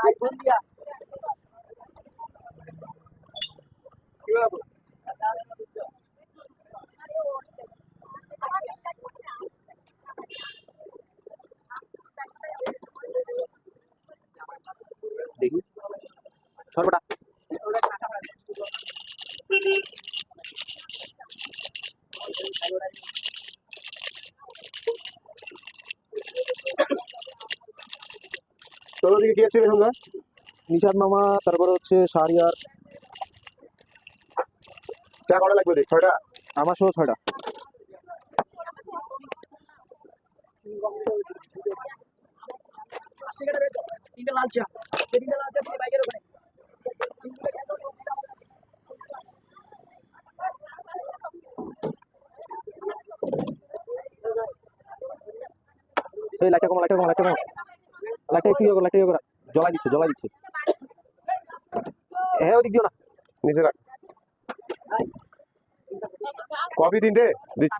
IPhone দিয়া দেখি সর্বটা তোর ওদিকে কি না নিশাদ মামা তারপরে হচ্ছে শাহরিয়ার চা কটা লাগবে দেখ ছয়টা? আমার সহ ছয়টা। তিনটা লাল চা তিনটা লাল চা বাইকের ওখানে এই লাইটটা কমা লাইটটা কমা লাইটটা কমা। লাইটটা একটু করো লাইটটা করো দিচ্ছে জ্বলাই দিচ্ছে। হ্যাঁ ওদিক দিও না। নিচে রাখ। কফি তিনটে দিচ্ছি।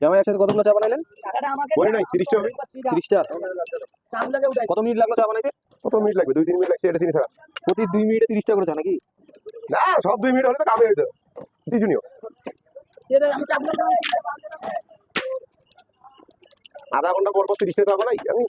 জামাই একসাথে কতগুলো চা বানাইলেন? তিরিশটা কত মিনিট লাগল চা বানাইতে? কত মিনিট লাগবে? দুই তিন মিনিট লাগছে এটা চিনি ছাড়া। প্রতি দুই মিনিটে তিরিশটা করে চা নাকি? না সব দুই মিনিট হলে তো কামে হইতো। দিছু আধা ঘণ্টা পর পর ত্রিশটা চা বানাই আমি